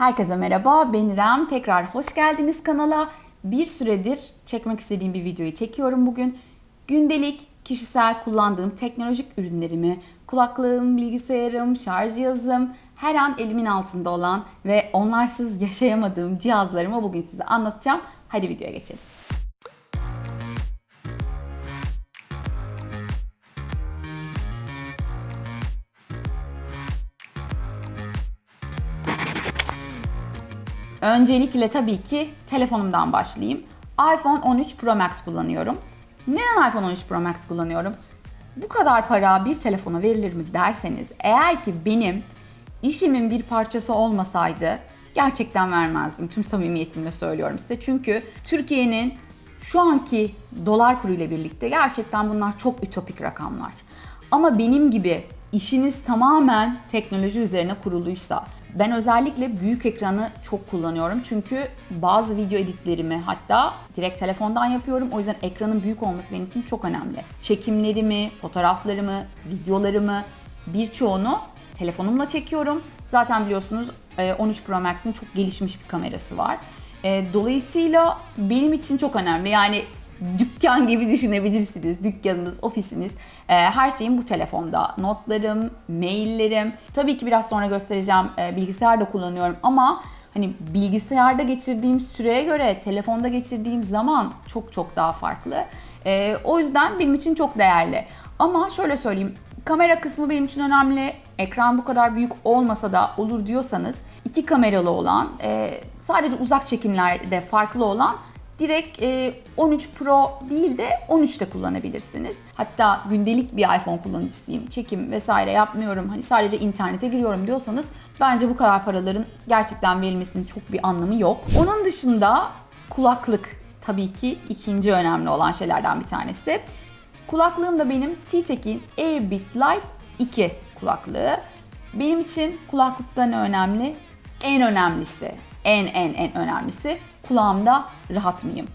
Herkese merhaba, ben İrem. Tekrar hoş geldiniz kanala. Bir süredir çekmek istediğim bir videoyu çekiyorum bugün. Gündelik kişisel kullandığım teknolojik ürünlerimi, kulaklığım, bilgisayarım, şarj cihazım, her an elimin altında olan ve onlarsız yaşayamadığım cihazlarımı bugün size anlatacağım. Hadi videoya geçelim. Öncelikle tabii ki telefonumdan başlayayım. iPhone 13 Pro Max kullanıyorum. Neden iPhone 13 Pro Max kullanıyorum? Bu kadar para bir telefona verilir mi derseniz, eğer ki benim işimin bir parçası olmasaydı gerçekten vermezdim. Tüm samimiyetimle söylüyorum size. Çünkü Türkiye'nin şu anki dolar kuru ile birlikte gerçekten bunlar çok ütopik rakamlar. Ama benim gibi işiniz tamamen teknoloji üzerine kuruluysa, ben özellikle büyük ekranı çok kullanıyorum. Çünkü bazı video editlerimi hatta direkt telefondan yapıyorum. O yüzden ekranın büyük olması benim için çok önemli. Çekimlerimi, fotoğraflarımı, videolarımı birçoğunu telefonumla çekiyorum. Zaten biliyorsunuz e, 13 Pro Max'in çok gelişmiş bir kamerası var. E, Dolayısıyla benim için çok önemli. Yani dükkan gibi düşünebilirsiniz. Dükkanınız, ofisiniz, e, her şeyim bu telefonda. Notlarım, maillerim. Tabii ki biraz sonra göstereceğim e, bilgisayar da kullanıyorum ama hani bilgisayarda geçirdiğim süreye göre telefonda geçirdiğim zaman çok çok daha farklı. E, o yüzden benim için çok değerli. Ama şöyle söyleyeyim, kamera kısmı benim için önemli. Ekran bu kadar büyük olmasa da olur diyorsanız iki kameralı olan, e, sadece uzak çekimlerde farklı olan direkt e, 13 Pro değil de 13 de kullanabilirsiniz. Hatta gündelik bir iPhone kullanıcısıyım, çekim vesaire yapmıyorum. Hani sadece internete giriyorum diyorsanız bence bu kadar paraların gerçekten verilmesinin çok bir anlamı yok. Onun dışında kulaklık tabii ki ikinci önemli olan şeylerden bir tanesi. Kulaklığım da benim T-Tech'in Airbit Lite 2 kulaklığı. Benim için kulaklıkta ne önemli? En önemlisi, en en en önemlisi kulağımda rahat mıyım?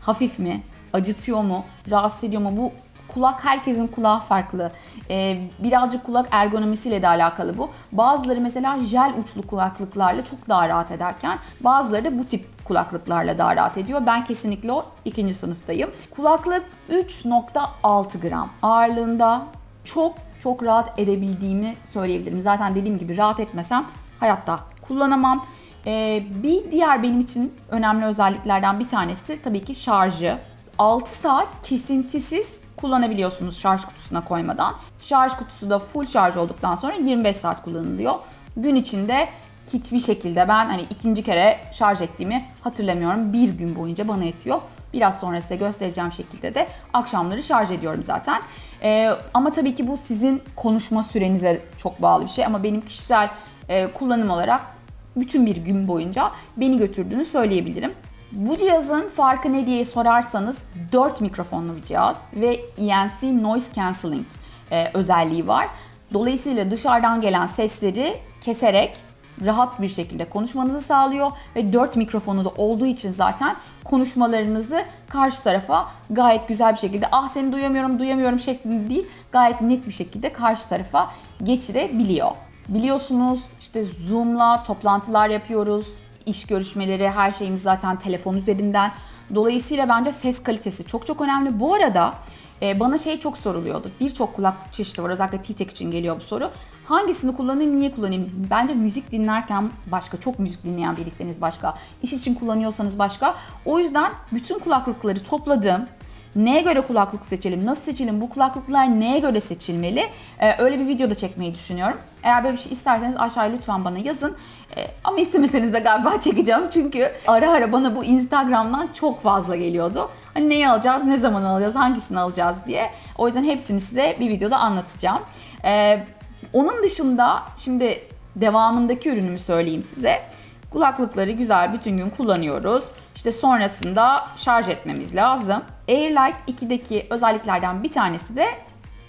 Hafif mi? Acıtıyor mu? Rahatsız ediyor mu? Bu kulak herkesin kulağı farklı. Ee, birazcık kulak ergonomisiyle de alakalı bu. Bazıları mesela jel uçlu kulaklıklarla çok daha rahat ederken bazıları da bu tip kulaklıklarla daha rahat ediyor. Ben kesinlikle o ikinci sınıftayım. Kulaklık 3.6 gram ağırlığında çok çok rahat edebildiğimi söyleyebilirim. Zaten dediğim gibi rahat etmesem hayatta kullanamam. Ee, bir diğer benim için önemli özelliklerden bir tanesi tabii ki şarjı. 6 saat kesintisiz kullanabiliyorsunuz şarj kutusuna koymadan. Şarj kutusu da full şarj olduktan sonra 25 saat kullanılıyor. Gün içinde hiçbir şekilde ben hani ikinci kere şarj ettiğimi hatırlamıyorum. Bir gün boyunca bana yetiyor. Biraz sonra size göstereceğim şekilde de akşamları şarj ediyorum zaten. Ee, ama tabii ki bu sizin konuşma sürenize çok bağlı bir şey. Ama benim kişisel e, kullanım olarak bütün bir gün boyunca beni götürdüğünü söyleyebilirim. Bu cihazın farkı ne diye sorarsanız 4 mikrofonlu bir cihaz ve ENC Noise Cancelling e, özelliği var. Dolayısıyla dışarıdan gelen sesleri keserek rahat bir şekilde konuşmanızı sağlıyor ve 4 mikrofonu da olduğu için zaten konuşmalarınızı karşı tarafa gayet güzel bir şekilde ah seni duyamıyorum duyamıyorum şeklinde değil gayet net bir şekilde karşı tarafa geçirebiliyor. Biliyorsunuz işte Zoom'la toplantılar yapıyoruz. iş görüşmeleri, her şeyimiz zaten telefon üzerinden. Dolayısıyla bence ses kalitesi çok çok önemli. Bu arada e, bana şey çok soruluyordu. Birçok kulak çeşidi var. Özellikle T-Tek için geliyor bu soru. Hangisini kullanayım, niye kullanayım? Bence müzik dinlerken başka, çok müzik dinleyen biriyseniz başka, iş için kullanıyorsanız başka. O yüzden bütün kulaklıkları topladım. Neye göre kulaklık seçelim, nasıl seçelim, bu kulaklıklar neye göre seçilmeli? Ee, öyle bir video da çekmeyi düşünüyorum. Eğer böyle bir şey isterseniz aşağıya lütfen bana yazın. Ee, ama istemeseniz de galiba çekeceğim çünkü ara ara bana bu Instagram'dan çok fazla geliyordu. Hani neyi alacağız, ne zaman alacağız, hangisini alacağız diye. O yüzden hepsini size bir videoda anlatacağım. Ee, onun dışında şimdi devamındaki ürünümü söyleyeyim size. Kulaklıkları güzel bütün gün kullanıyoruz. İşte sonrasında şarj etmemiz lazım. Airlight 2'deki özelliklerden bir tanesi de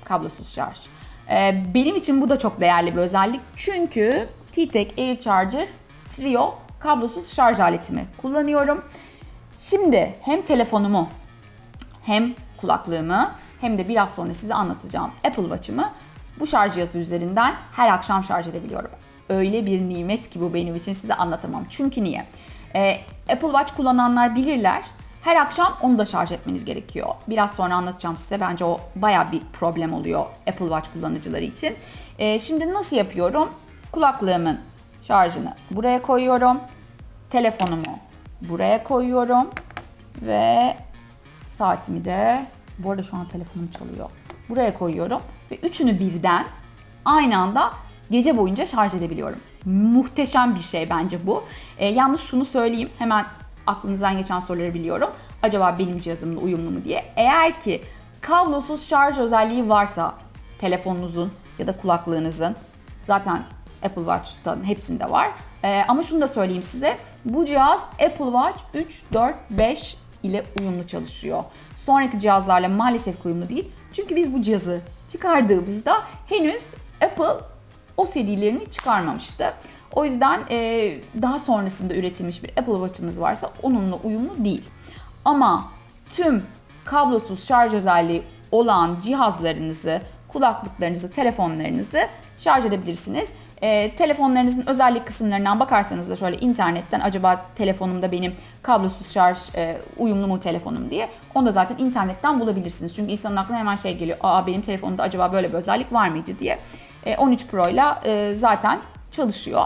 kablosuz şarj. Ee, benim için bu da çok değerli bir özellik. Çünkü T-Tek Air Charger Trio kablosuz şarj aletimi kullanıyorum. Şimdi hem telefonumu hem kulaklığımı hem de biraz sonra size anlatacağım Apple Watch'ımı bu şarj cihazı üzerinden her akşam şarj edebiliyorum. öyle bir nimet ki bu benim için size anlatamam. Çünkü niye? Ee, Apple Watch kullananlar bilirler. Her akşam onu da şarj etmeniz gerekiyor. Biraz sonra anlatacağım size. Bence o baya bir problem oluyor Apple Watch kullanıcıları için. Ee, şimdi nasıl yapıyorum? Kulaklığımın şarjını buraya koyuyorum. Telefonumu buraya koyuyorum. Ve saatimi de bu arada şu an telefonum çalıyor. Buraya koyuyorum ve üçünü birden aynı anda gece boyunca şarj edebiliyorum. Muhteşem bir şey bence bu. Ee, yalnız şunu söyleyeyim hemen aklınızdan geçen soruları biliyorum. Acaba benim cihazımla uyumlu mu diye. Eğer ki kablosuz şarj özelliği varsa telefonunuzun ya da kulaklığınızın zaten Apple Watch'tan hepsinde var. Ee, ama şunu da söyleyeyim size. Bu cihaz Apple Watch 3, 4, 5 ile uyumlu çalışıyor. Sonraki cihazlarla maalesef uyumlu değil. Çünkü biz bu cihazı çıkardığımızda henüz Apple o serilerini çıkarmamıştı. O yüzden e, daha sonrasında üretilmiş bir Apple Watch'ınız varsa onunla uyumlu değil. Ama tüm kablosuz şarj özelliği olan cihazlarınızı, kulaklıklarınızı, telefonlarınızı şarj edebilirsiniz. E, telefonlarınızın özellik kısımlarından bakarsanız da şöyle internetten acaba telefonumda benim kablosuz şarj e, uyumlu mu telefonum diye onu da zaten internetten bulabilirsiniz. Çünkü insanın aklına hemen şey geliyor. Aa benim telefonumda acaba böyle bir özellik var mıydı diye. E, 13 Pro ile e, zaten çalışıyor.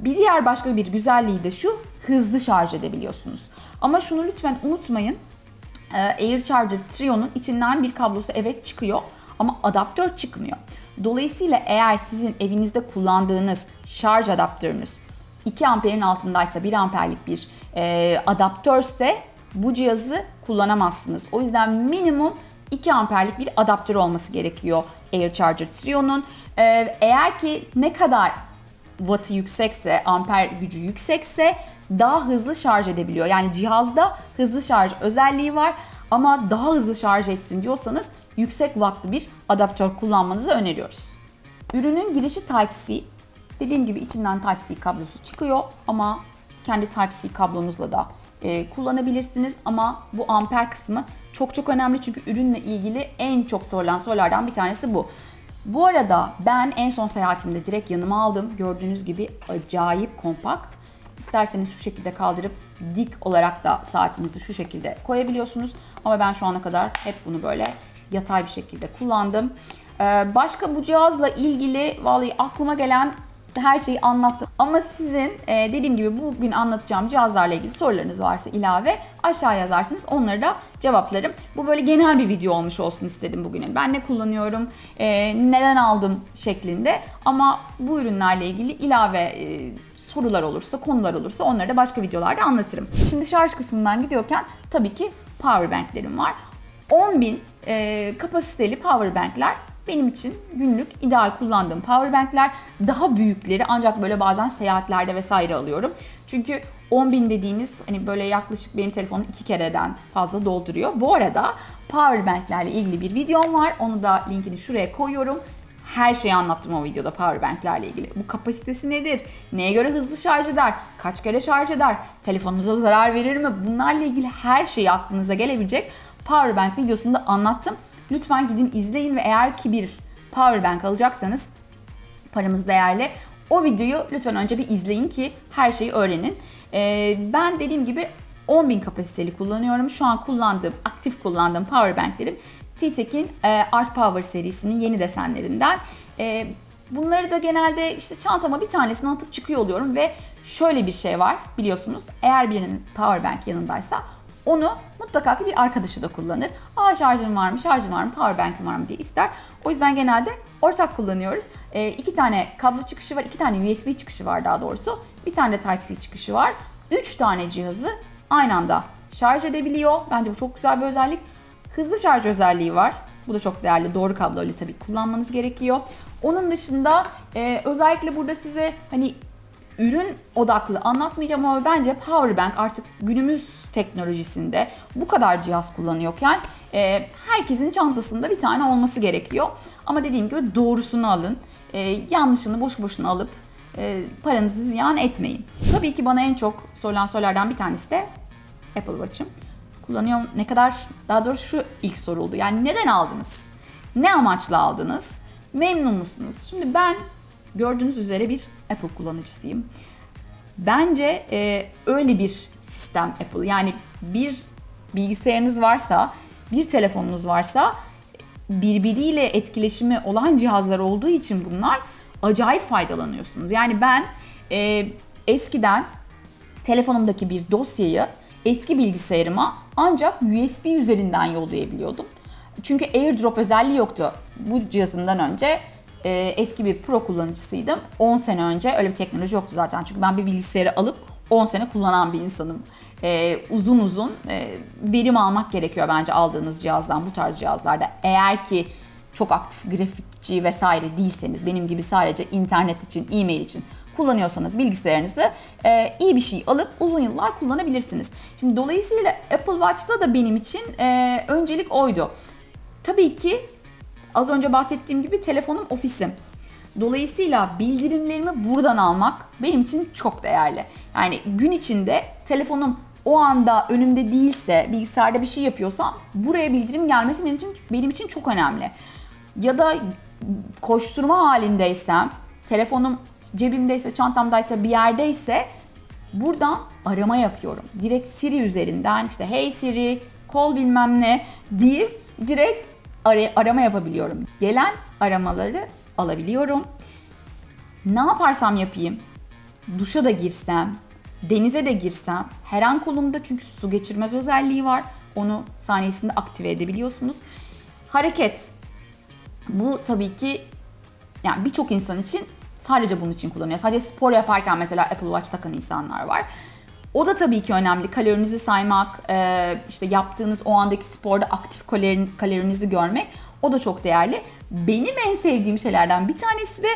Bir diğer başka bir güzelliği de şu hızlı şarj edebiliyorsunuz. Ama şunu lütfen unutmayın. Ee, Air Charger Trio'nun içinden bir kablosu evet çıkıyor ama adaptör çıkmıyor. Dolayısıyla eğer sizin evinizde kullandığınız şarj adaptörünüz 2 amperin altındaysa 1 amperlik bir e, adaptörse bu cihazı kullanamazsınız. O yüzden minimum 2 amperlik bir adaptör olması gerekiyor Air Charger Trio'nun. Ee, eğer ki ne kadar wattı yüksekse, amper gücü yüksekse daha hızlı şarj edebiliyor. Yani cihazda hızlı şarj özelliği var ama daha hızlı şarj etsin diyorsanız yüksek wattlı bir adaptör kullanmanızı öneriyoruz. Ürünün girişi Type-C. Dediğim gibi içinden Type-C kablosu çıkıyor ama kendi Type-C kablonuzla da e, kullanabilirsiniz ama bu amper kısmı çok çok önemli çünkü ürünle ilgili en çok sorulan sorulardan bir tanesi bu. Bu arada ben en son seyahatimde direkt yanıma aldım. Gördüğünüz gibi acayip kompakt. İsterseniz şu şekilde kaldırıp dik olarak da saatinizi şu şekilde koyabiliyorsunuz. Ama ben şu ana kadar hep bunu böyle yatay bir şekilde kullandım. Ee, başka bu cihazla ilgili vallahi aklıma gelen her şeyi anlattım. Ama sizin e, dediğim gibi bugün anlatacağım cihazlarla ilgili sorularınız varsa ilave aşağı yazarsınız. Onları da cevaplarım. Bu böyle genel bir video olmuş olsun istedim bugün. Ben ne kullanıyorum, e, neden aldım şeklinde. Ama bu ürünlerle ilgili ilave e, sorular olursa, konular olursa onları da başka videolarda anlatırım. Şimdi şarj kısmından gidiyorken tabii ki power banklerim var. 10.000 e, kapasiteli power bankler benim için günlük ideal kullandığım powerbankler daha büyükleri ancak böyle bazen seyahatlerde vesaire alıyorum. Çünkü 10.000 dediğimiz hani böyle yaklaşık benim telefonum iki kereden fazla dolduruyor. Bu arada powerbanklerle ilgili bir videom var. Onu da linkini şuraya koyuyorum. Her şeyi anlattım o videoda powerbanklerle ilgili. Bu kapasitesi nedir? Neye göre hızlı şarj eder? Kaç kere şarj eder? Telefonunuza zarar verir mi? Bunlarla ilgili her şeyi aklınıza gelebilecek powerbank videosunda anlattım. Lütfen gidin izleyin ve eğer ki bir power bank alacaksanız paramız değerli. O videoyu lütfen önce bir izleyin ki her şeyi öğrenin. Ee, ben dediğim gibi 10.000 kapasiteli kullanıyorum. Şu an kullandığım, aktif kullandığım power banklerim T-Tech'in e, Art Power serisinin yeni desenlerinden. E, bunları da genelde işte çantama bir tanesini atıp çıkıyor oluyorum ve şöyle bir şey var biliyorsunuz. Eğer birinin power bank yanındaysa onu mutlaka ki bir arkadaşı da kullanır. Aa şarjım var mı, şarjım var mı, powerbank'im var mı diye ister. O yüzden genelde ortak kullanıyoruz. E, iki tane kablo çıkışı var, iki tane USB çıkışı var daha doğrusu. Bir tane de Type-C çıkışı var. Üç tane cihazı aynı anda şarj edebiliyor. Bence bu çok güzel bir özellik. Hızlı şarj özelliği var. Bu da çok değerli. Doğru kabloyla tabii kullanmanız gerekiyor. Onun dışında e, özellikle burada size hani ürün odaklı anlatmayacağım ama bence Powerbank artık günümüz teknolojisinde bu kadar cihaz kullanıyorken e, herkesin çantasında bir tane olması gerekiyor. Ama dediğim gibi doğrusunu alın. E, yanlışını boş boşuna alıp e, paranızı ziyan etmeyin. Tabii ki bana en çok sorulan sorulardan bir tanesi de Apple Watch'ım. Kullanıyorum ne kadar daha doğrusu şu ilk soruldu. Yani neden aldınız? Ne amaçla aldınız? Memnun musunuz? Şimdi ben gördüğünüz üzere bir Apple kullanıcısıyım. Bence e, öyle bir sistem Apple. Yani bir bilgisayarınız varsa, bir telefonunuz varsa birbiriyle etkileşimi olan cihazlar olduğu için bunlar acayip faydalanıyorsunuz. Yani ben e, eskiden telefonumdaki bir dosyayı eski bilgisayarıma ancak USB üzerinden yollayabiliyordum. Çünkü AirDrop özelliği yoktu. Bu cihazımdan önce e, eski bir Pro kullanıcısıydım. 10 sene önce öyle bir teknoloji yoktu zaten. Çünkü ben bir bilgisayarı alıp 10 sene kullanan bir insanım. E, uzun uzun e, verim almak gerekiyor bence aldığınız cihazdan bu tarz cihazlarda. Eğer ki çok aktif grafikçi vesaire değilseniz, benim gibi sadece internet için, e-mail için kullanıyorsanız bilgisayarınızı e, iyi bir şey alıp uzun yıllar kullanabilirsiniz. Şimdi dolayısıyla Apple Watch'ta da benim için e, öncelik oydu. Tabii ki az önce bahsettiğim gibi telefonum ofisim. Dolayısıyla bildirimlerimi buradan almak benim için çok değerli. Yani gün içinde telefonum o anda önümde değilse, bilgisayarda bir şey yapıyorsam buraya bildirim gelmesi benim için, benim için çok önemli. Ya da koşturma halindeysem, telefonum cebimdeyse, çantamdaysa, bir yerdeyse buradan arama yapıyorum. Direkt Siri üzerinden işte hey Siri, call bilmem ne deyip direkt ar- arama yapabiliyorum. Gelen aramaları alabiliyorum. Ne yaparsam yapayım, duşa da girsem, denize de girsem, her an kolumda çünkü su geçirmez özelliği var. Onu saniyesinde aktive edebiliyorsunuz. Hareket. Bu tabii ki yani birçok insan için sadece bunun için kullanıyor. Sadece spor yaparken mesela Apple Watch takan insanlar var. O da tabii ki önemli. Kalorinizi saymak, e, işte yaptığınız o andaki sporda aktif kalorin, kalorinizi görmek o da çok değerli. Benim en sevdiğim şeylerden bir tanesi de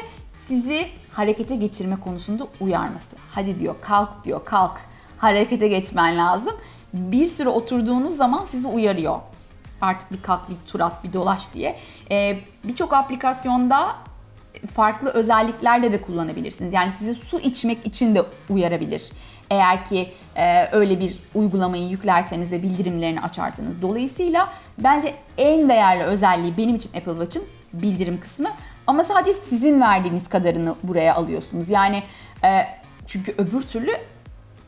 sizi harekete geçirme konusunda uyarması. Hadi diyor kalk diyor kalk harekete geçmen lazım. Bir süre oturduğunuz zaman sizi uyarıyor. Artık bir kalk bir tur at bir dolaş diye. Ee, Birçok aplikasyonda farklı özelliklerle de kullanabilirsiniz. Yani sizi su içmek için de uyarabilir. Eğer ki e, öyle bir uygulamayı yüklerseniz ve bildirimlerini açarsanız. Dolayısıyla bence en değerli özelliği benim için Apple Watch'ın bildirim kısmı. Ama sadece sizin verdiğiniz kadarını buraya alıyorsunuz. Yani e, çünkü öbür türlü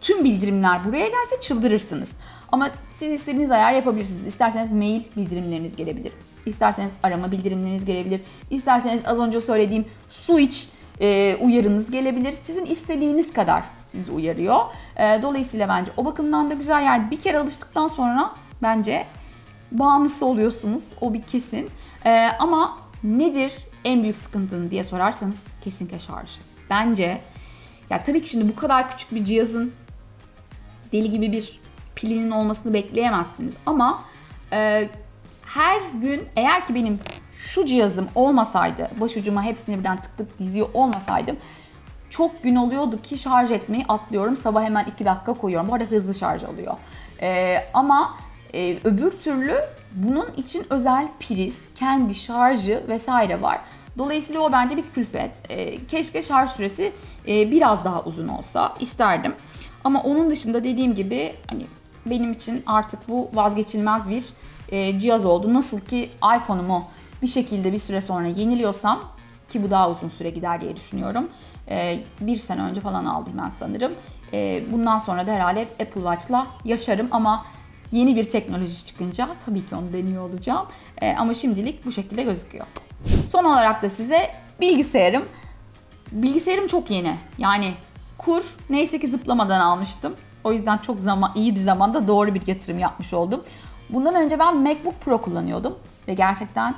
tüm bildirimler buraya gelse çıldırırsınız. Ama siz istediğiniz ayar yapabilirsiniz. İsterseniz mail bildirimleriniz gelebilir. İsterseniz arama bildirimleriniz gelebilir. İsterseniz az önce söylediğim su iç e, uyarınız gelebilir. Sizin istediğiniz kadar sizi uyarıyor. E, dolayısıyla bence o bakımdan da güzel. Yani bir kere alıştıktan sonra bence bağımlısı oluyorsunuz. O bir kesin. E, ama nedir en büyük sıkıntın diye sorarsanız kesinlikle şarj. Bence ya tabii ki şimdi bu kadar küçük bir cihazın deli gibi bir pilinin olmasını bekleyemezsiniz. Ama e, her gün eğer ki benim şu cihazım olmasaydı, başucuma hepsini birden tık tık diziyor olmasaydım çok gün oluyordu ki şarj etmeyi atlıyorum. Sabah hemen 2 dakika koyuyorum. Bu arada hızlı şarj alıyor. E, ama e, öbür türlü bunun için özel priz, kendi şarjı vesaire var. Dolayısıyla o bence bir külfet. E, keşke şarj süresi e, biraz daha uzun olsa isterdim. Ama onun dışında dediğim gibi hani benim için artık bu vazgeçilmez bir e, cihaz oldu. Nasıl ki iPhone'umu bir şekilde bir süre sonra yeniliyorsam ki bu daha uzun süre gider diye düşünüyorum. E, bir sene önce falan aldım ben sanırım. E, bundan sonra da herhalde Apple Watch'la yaşarım ama yeni bir teknoloji çıkınca tabii ki onu deniyor olacağım. E, ama şimdilik bu şekilde gözüküyor. Son olarak da size bilgisayarım. Bilgisayarım çok yeni. Yani kur neyse ki zıplamadan almıştım. O yüzden çok zaman iyi bir zamanda doğru bir yatırım yapmış oldum. Bundan önce ben MacBook Pro kullanıyordum ve gerçekten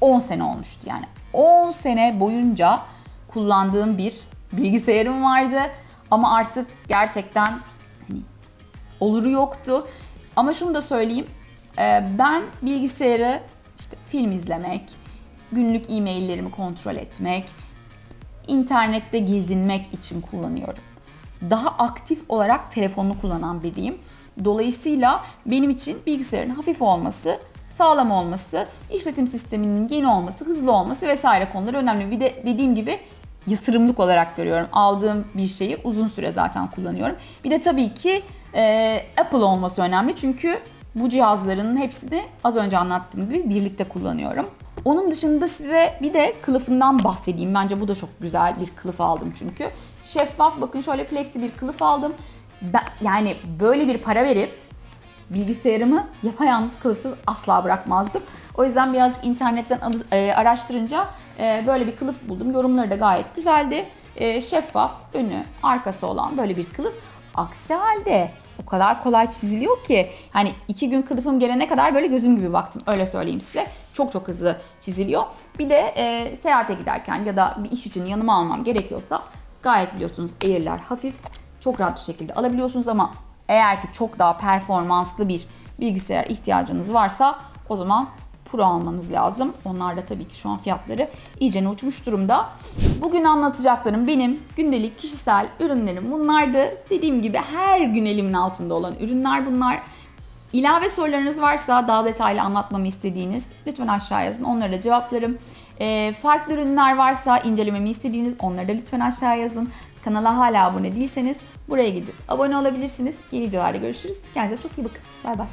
10 sene olmuştu yani. 10 sene boyunca kullandığım bir bilgisayarım vardı ama artık gerçekten hani oluru yoktu. Ama şunu da söyleyeyim. e, Ben bilgisayarı işte film izlemek, günlük e-maillerimi kontrol etmek, internette gezinmek için kullanıyorum. Daha aktif olarak telefonunu kullanan biriyim. Dolayısıyla benim için bilgisayarın hafif olması, sağlam olması, işletim sisteminin yeni olması, hızlı olması vesaire konuları önemli. Bir de dediğim gibi yatırımlık olarak görüyorum. Aldığım bir şeyi uzun süre zaten kullanıyorum. Bir de tabii ki e, Apple olması önemli çünkü bu cihazların hepsini az önce anlattığım gibi birlikte kullanıyorum. Onun dışında size bir de kılıfından bahsedeyim. Bence bu da çok güzel bir kılıf aldım çünkü. Şeffaf bakın şöyle plexi bir kılıf aldım. Yani böyle bir para verip bilgisayarımı yapayalnız kılıfsız asla bırakmazdım. O yüzden birazcık internetten e, araştırınca e, böyle bir kılıf buldum. Yorumları da gayet güzeldi. E, şeffaf, önü, arkası olan böyle bir kılıf. Aksi halde o kadar kolay çiziliyor ki hani iki gün kılıfım gelene kadar böyle gözüm gibi baktım öyle söyleyeyim size. Çok çok hızlı çiziliyor. Bir de e, seyahate giderken ya da bir iş için yanıma almam gerekiyorsa gayet biliyorsunuz eğriler hafif çok rahat bir şekilde alabiliyorsunuz ama eğer ki çok daha performanslı bir bilgisayar ihtiyacınız varsa o zaman Pro almanız lazım. Onlar da tabii ki şu an fiyatları iyice uçmuş durumda. Bugün anlatacaklarım benim gündelik kişisel ürünlerim bunlardı. Dediğim gibi her gün elimin altında olan ürünler bunlar. İlave sorularınız varsa daha detaylı anlatmamı istediğiniz lütfen aşağı yazın. Onlara da cevaplarım. Ee, farklı ürünler varsa incelememi istediğiniz onları da lütfen aşağı yazın. Kanala hala abone değilseniz buraya gidip abone olabilirsiniz. Yeni videolarda görüşürüz. Kendinize çok iyi bakın. Bay bay.